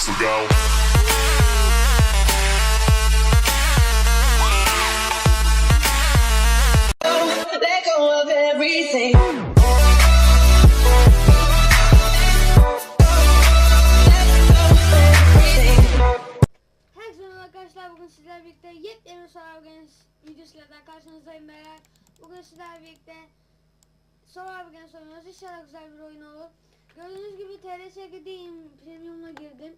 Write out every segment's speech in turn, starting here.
this will go. Let go of everything. Herkese merhaba arkadaşlar bugün sizlerle birlikte yepyeni Survivor Games videosuyla daha karşınızdayım beyler. Bugün sizlerle birlikte Survivor Games oynuyoruz. İnşallah güzel bir oyun olur. Gördüğünüz gibi TRS2'deyim. Premium'la girdim.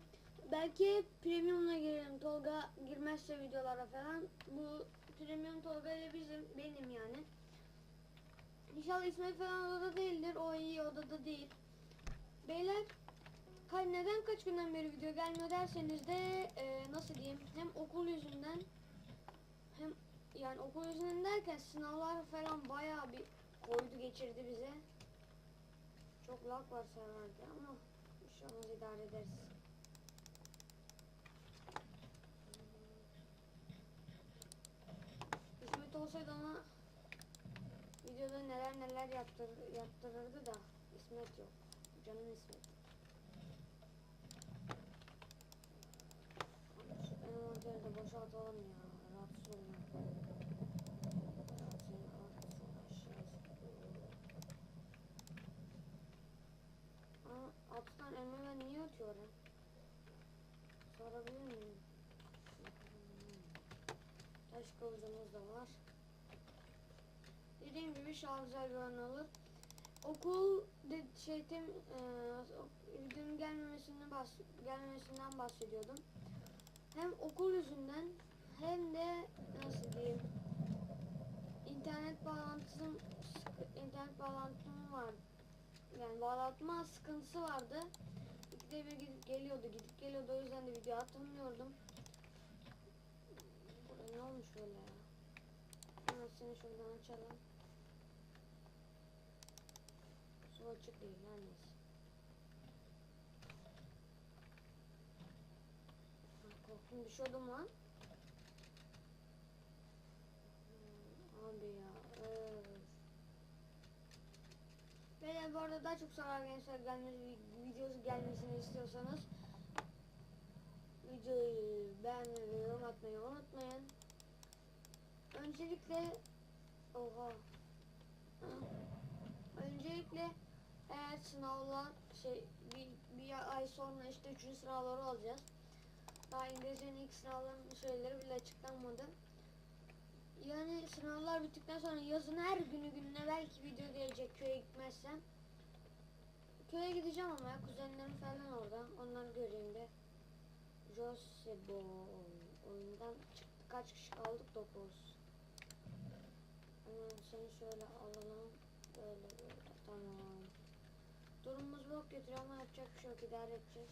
Belki Premium'la girerim. Tolga girmezse videolara falan. Bu Premium Tolga ile bizim, benim yani. İnşallah İsmail falan odada değildir. O iyi odada değil. Beyler neden kaç günden beri video gelmiyor derseniz de e, nasıl diyeyim hem okul yüzünden hem yani okul yüzünden derken sınavlar falan bayağı bir koydu geçirdi bize. Çok lag var serverde ama olmaz idare ederiz. İsmet olsaydı ona videoda neler neler yaptır, yaptırırdı da İsmet yok. Canım İsmet. Envanter'i de boşaltalım ya. Rahatsız olma. Artık Aa, elmalar niye atıyor oraya? Sorabilir miyim? Taş kılıcımız da var. Dediğim gibi şah güzel bir olur. Okul de, şeydim e, videonun gelmemesinden bahs gelmemesinden bahsediyordum. Hem okul yüzünden hem de nasıl diyeyim internet bağlantım sıkı- internet bağlantım var. Yani bağlantma sıkıntısı vardı. İkide bir gidip geliyordu gidip geliyordu. O yüzden de video atamıyordum burada ne olmuş böyle ya? Seni şuradan açalım su açık değil her neyse Korktum düşüyordum lan. Hmm, Abi ya. öf. Beyler bu arada daha çok zarar gençler gelmesi, videosu gelmesini istiyorsanız videoyu beğenmeyi ve yorum atmayı unutmayın. Öncelikle oha. Öncelikle eğer sınavlar şey bir, bir ay sonra işte üçüncü sınavları alacağız. Daha İngilizcenin ilk sınavlarının şeyleri bile açıklanmadı. Yani sınavlar bittikten sonra yazın her günü gününe belki video gelecek köye gitmezsem. Köye gideceğim ama ya kuzenlerim falan orada. Onları göreyim de. Josebo oyundan çıktı. Kaç kişi kaldık? 9. Hemen seni şöyle alalım. Böyle böyle. Tamam. Durumumuz bok götürüyor ama yapacak bir şey yok. idare edeceğiz.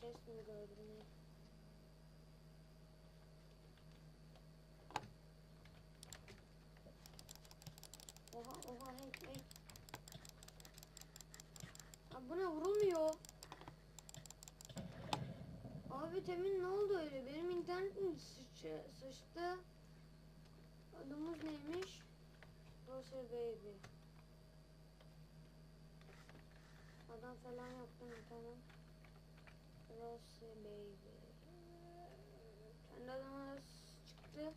Chest mi gördüm ne? Oha oha hey hey. Abi bu ne vurulmuyor. Abi temin ne oldu öyle? Benim internetim sıçtı. Adımız neymiş? Rose Baby. Adam falan yaptım tane. Rose Baby. Kendi adımız çıktı.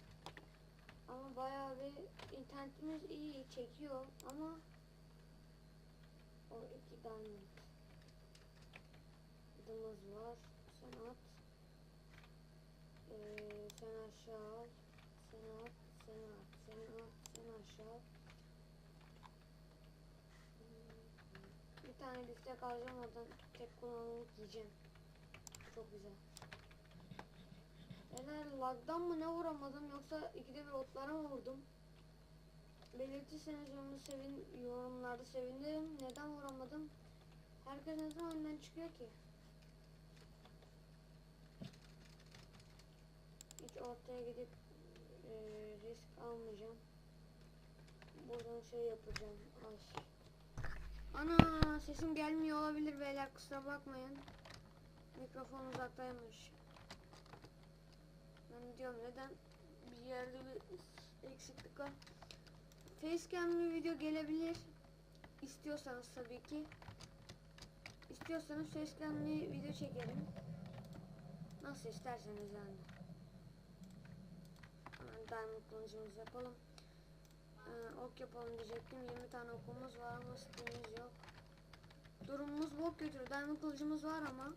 Ama bayağı bir internetimiz iyi çekiyor ama o iki diamond adımız var. Sen at. Ee, sen aşağı al. Sen at. Sen at. Sen at. Sen aşağı al. Bir tane biftek alacağım oradan tek kullanımlık yiyeceğim. Çok güzel. Eğer lagdan mı ne vuramadım yoksa ikide bir otlara mı vurdum? Belirtirseniz onu sevin, yorumlarda sevinirim. Neden vuramadım? Herkes neden önden çıkıyor ki? Hiç ortaya gidip e, risk almayacağım. Buradan şey yapacağım. Ay. Ana sesim gelmiyor olabilir beyler kusura bakmayın. Mikrofon uzaktaymış. Ben diyorum neden bir yerde bir eksiklik var. Facecam'li video gelebilir. İstiyorsanız tabii ki. İstiyorsanız facecam'li video çekerim. Nasıl isterseniz yani. Hemen diamond yapalım. Ee, ok yapalım diyecektim. 20 tane okumuz var ama skinimiz yok. Durumumuz bok götürüyor. Diamond kılıcımız var ama.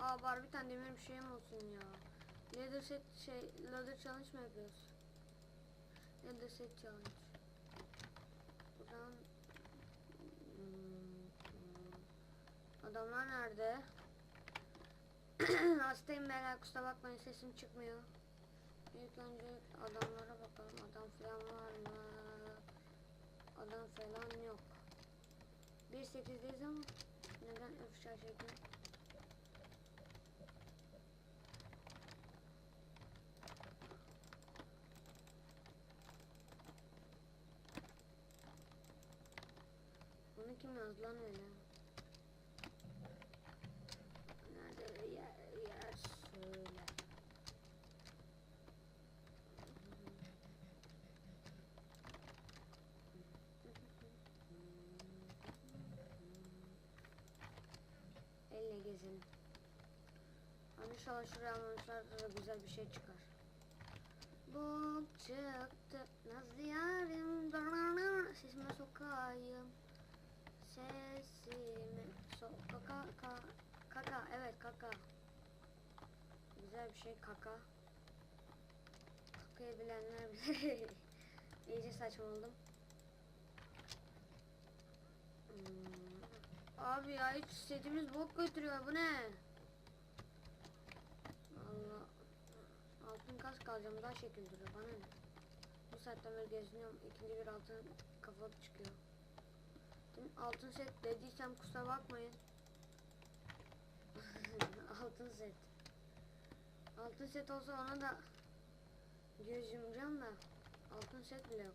Aa bari bir tane demir bir şeyim olsun ya. Leather set şey, leather challenge mı yapıyoruz? Leather set challenge. Buradan Hmm, hmm. Adamlar nerede? Hastayım beyler kusura bakmayın sesim çıkmıyor. İlk önce adamlara bakalım. Adam falan var mı? Adam falan yok. 1.8'deyiz ama neden öfşa şekli? Bunu kim yazdı lan öyle? Şuraya almışlar da güzel bir şey çıkar. Bu çıktı. Nazlı yarim Sesime sokayım. Sesimi so kaka ka kaka evet kaka. Güzel bir şey kaka. Kakayı bilenler bilir. İyice saçmaladım. Hmm. Abi ya hiç setimiz bok götürüyor. Bu ne? Kas kalacağım daha şekil duruyor bana ne? Bu saatten beri geziniyorum ikinci bir altın kafa çıkıyor. Altın set dediysem kusura bakmayın. altın set. Altın set olsa ona da göz yumacağım da altın set bile yok.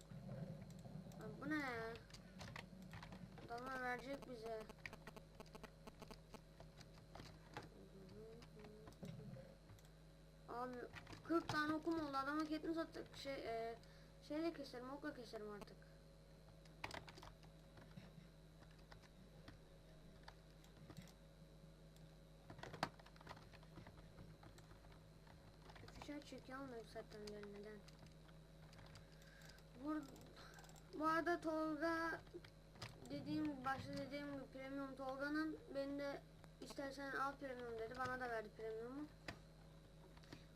Lan bu ne ya? Adamlar verecek bize. Abi 40 tane okum oldu adama ketini sattık şey e, şeyle keserim okla keserim artık. Fişer çirkin almıyor zaten neden? Bu, bu arada Tolga dediğim başta dediğim gibi premium Tolga'nın beni de istersen al premium dedi bana da verdi premiumu.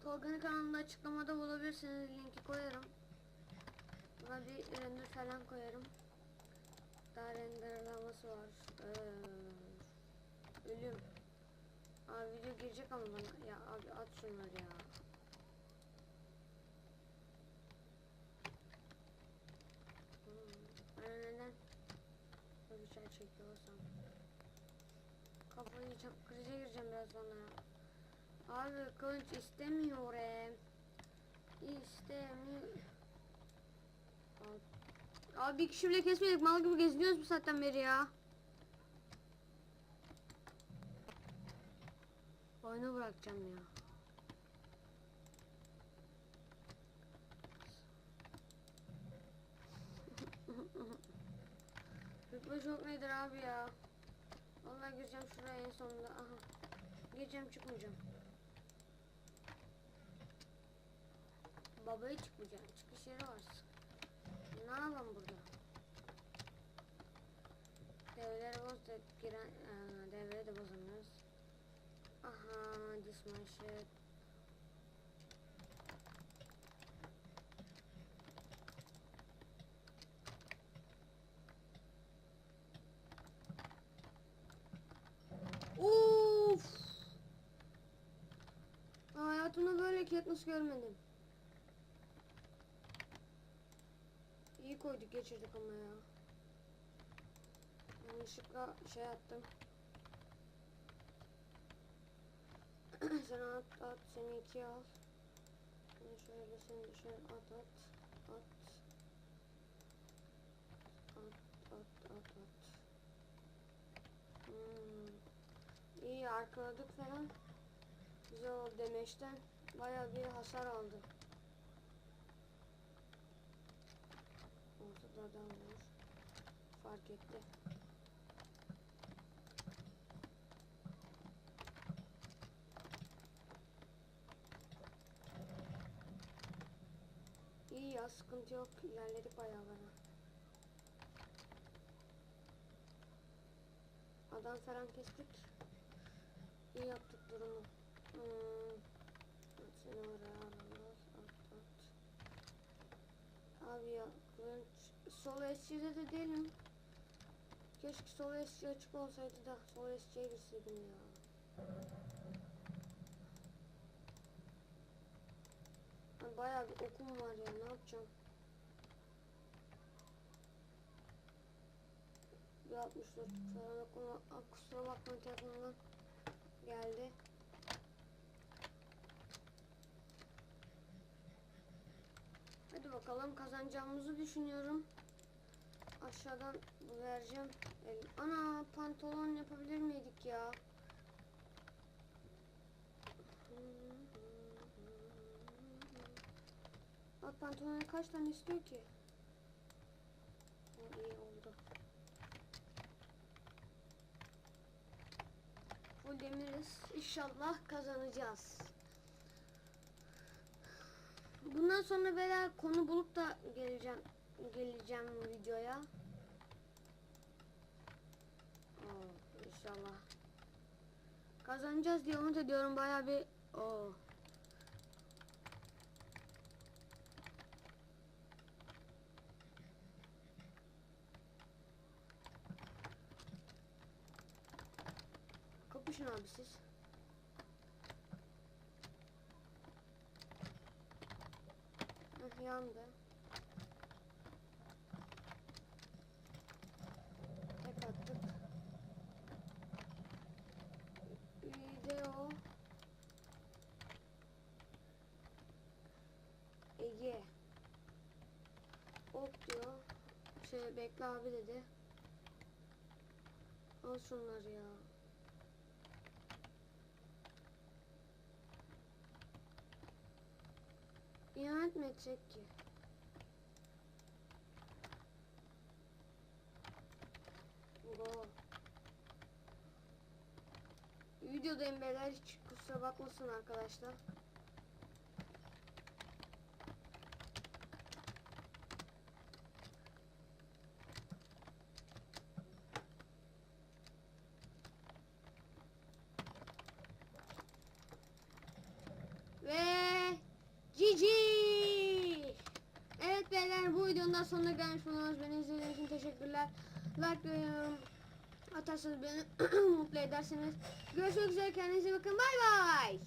Tolga'nın kanalında açıklamada bulabilirsiniz. Linki koyarım. Buna bir render falan koyarım. Daha renderlaması var. Ee, ölüm. Abi video girecek ama bana. Ya abi at şunları ya. Hmm, neden böyle bir şey çekiyorsam. Kafayı yiyeceğim. Krize gireceğim biraz sonra. Abi kılıç istemiyorum. İstemiyor. Abi- Abi bir kişi bile kesmedik. Mal gibi geziniyoruz bu saatten beri ya. Oyunu bırakacağım ya. Rütbe çok nedir abi ya? Vallahi gireceğim şuraya en sonunda. Aha. Gireceğim çıkmayacağım. Babaya çıkmayacağım. Çıkış yeri var. Ne yapalım burada? Devreleri boz da giren aa, devreyi de bozamıyoruz. Aha, shit. Uf! Hayatımda böyle Katniss görmedim. İyi koyduk geçirdik ama ya. Yanlışlıkla şey attım. sen at at seni ikiye al. Bunu şöyle seni şöyle at at at. At at at at. Hmm. İyi arkaladık falan. Güzel oldu demeçten. Bayağı bir hasar aldı. Adam var. Fark etti. İyi ya sıkıntı yok. İlerledik bayağı bana. Adam falan kestik. İyi yaptık durumu. Hmm. Seni oraya alalım. Abi ya ç- sol SC'de de değilim. Keşke sol SC açık olsaydı da sol SC'ye girseydim ya. Ben bayağı bir okum var ya ne yapacağım? Bir 64 falan okuma. Kusura bakma telefonumdan geldi. Hadi bakalım kazanacağımızı düşünüyorum. Aşağıdan vereceğim. El- Ana pantolon yapabilir miydik ya? Bak pantolona kaç tane istiyor ki? O iyi oldu. Full demiriz. İnşallah kazanacağız. Bundan sonra böyle konu bulup da geleceğim geleceğim videoya. Oo, inşallah. Kazanacağız diye umut ediyorum bayağı bir Oo. Kapışın abi siz. Heh, yandı. Tek attık. Video Ege Ok diyor. Şey bekle abi dedi. Al şunları ya. İhanet mi edecek ki? Go. Videodayım beyler hiç kusura bakmasın arkadaşlar. Ve GG. Evet beyler bu videonun sonuna gelmiş bulunuyoruz. Beni izlediğiniz için teşekkürler. Like yorum atarsanız beni mutlu edersiniz. Görüşmek üzere kendinize bakın. Bay bay.